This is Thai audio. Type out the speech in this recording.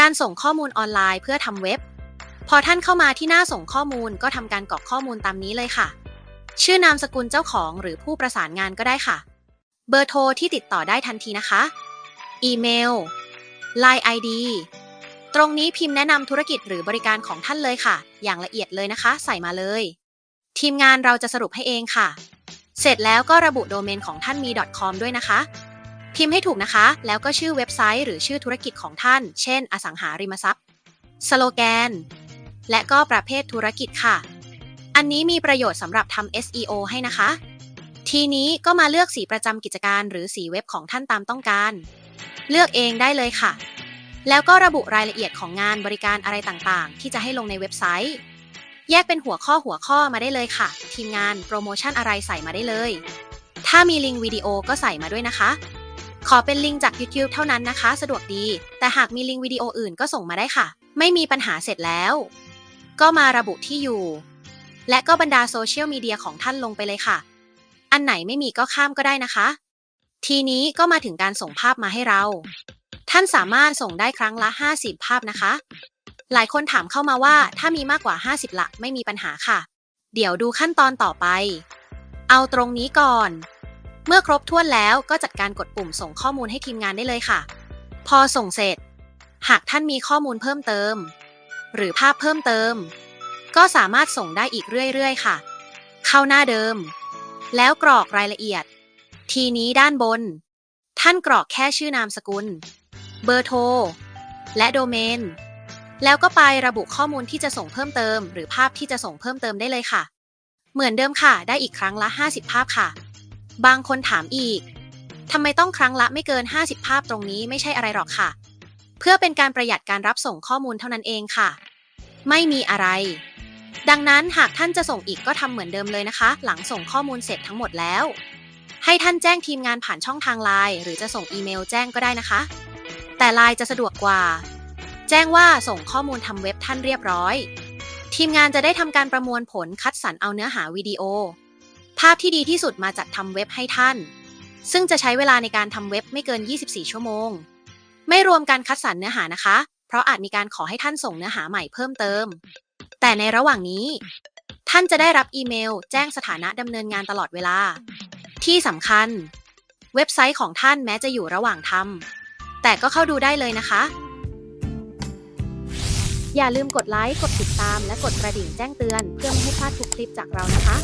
การส่งข้อมูลออนไลน์เพื่อทำเว็บ พอท่านเข้ามาที่หน้าส่งข้อมูลก็ทำการกรอกข้อมูลตามนี้เลยค่ะ ชื่อนามสกุลเจ้าของหรือผู้ประสานงานก็ได้ค่ะ เบอร์โทรที่ติดต่อได้ทันทีนะคะ อีเมล Line ID ตรงนี้พิมพ์แนะนำธุรกิจหรือบริการของท่านเลยค่ะ อย่างละเอียดเลยนะคะ ใส่มาเลย ทีมงานเราจะสรุปให้เองค่ะ เสร็จแล้วก็ระบุโดเมนของท่านมี .com ด้วยนะคะ พิมพ์ให้ถูกนะคะ แล้วก็ชื่อเว็บไซต์หรือชื่อธุรกิจของท่าน เช่น อสังหาริมทรัพย์ สโลแกน และก็ประเภทธุรกิจค่ะ อันนี้มีประโยชน์สำหรับทำ SEO ให้นะคะ ทีนี้ก็มาเลือกสีประจำกิจการหรือสีเว็บของท่านตามต้องการ เลือกเองได้เลยค่ะ แล้วก็ระบุรายละเอียดของงานบริการอะไรต่างๆ ที่จะให้ลงในเว็บไซต์ แยกเป็นหัวข้อหัวข้อมาได้เลยค่ะ ทีมงานโปรโมชั่นอะไรใส่มาได้เลย ถ้ามีลิงก์วิดีโอก็ใส่มาด้วยนะคะ อเป็นลิงก์จาก YouTube เท่านั้นนะคะ สะดวกดี แต่หากมีลิงก์วิดีโออื่นก็ส่งมาได้ค่ะ ไม่มีปัญหาเสร็จแล้ว ก็มาระบุที่อยู่ และก็บรรดาโซเชียลมีเดียของท่านลงไปเลยค่ะ อันไหนไม่มีก็ข้ามก็ได้นะคะ ทีนี้ก็มาถึงการส่งภาพมาให้เรา ท่านสามารถส่งได้ครั้งละ 50 ภาพนะคะ หลายคนถามเข้ามาว่าถ้ามีมากกว่า 50ละไม่มีปัญหาค่ะ เดี๋ยวดูขั้นตอนต่อไป เอาตรงนี้ก่อน เมื่อครบถ้วนแล้วก็จัดการกดปุ่มส่งข้อมูลให้ทีมงานได้เลยค่ะ พอส่งเสร็จ หากท่านมีข้อมูลเพิ่มเติม หรือภาพเพิ่มเติม ก็สามารถส่งได้อีกเรื่อยๆ ค่ะ เข้าหน้าเดิม แล้วกรอกรายละเอียด ทีนี้ด้านบน ท่านกรอกแค่ชื่อนามสกุล เบอร์โทร และโดเมน แล้วก็ไประบุข้อมูลที่จะส่งเพิ่มเติม หรือภาพที่จะส่งเพิ่มเติมได้เลยค่ะ เหมือนเดิมค่ะ ได้อีกครั้งละ 50 ภาพค่ะ บางคนถามอีกทำไมต้องครั้งละไม่เกิน 50 ภาพตรงนี้ไม่ใช่อะไรหรอกค่ะ เพื่อเป็นการประหยัดการรับส่งข้อมูลเท่านั้นเองค่ะ ไม่มีอะไร ดังนั้นหากท่านจะส่งอีกก็ทำเหมือนเดิมเลยนะคะ หลังส่งข้อมูลเสร็จทั้งหมดแล้ว ให้ท่านแจ้งทีมงานผ่านช่องทางไลน์หรือจะส่งอีเมลแจ้งก็ได้นะคะ แต่ไลน์จะสะดวกกว่า แจ้งว่าส่งข้อมูลทำเว็บท่านเรียบร้อย ทีมงานจะได้ทำการประมวลผลคัดสรรเอาเนื้อหาวิดีโอ ภาพที่ดีที่สุดมาจัดทำเว็บให้ท่าน ซึ่งจะใช้เวลาในการทำเว็บไม่เกิน 24 ชั่วโมง ไม่รวมการคัดสรรเนื้อหานะคะ เพราะอาจมีการขอให้ท่านส่งเนื้อหาใหม่เพิ่มเติม แต่ในระหว่างนี้ ท่านจะได้รับอีเมล แจ้งสถานะดำเนินงานตลอดเวลา ที่สำคัญ เว็บไซต์ของท่านแม้จะอยู่ระหว่างทำแต่ก็เข้าดูได้เลยนะคะ อย่าลืมกดไลค์ กดติดตาม และกดกระดิ่งแจ้งเตือน เพื่อไม่ให้พลาดทุกคลิปจากเรานะคะ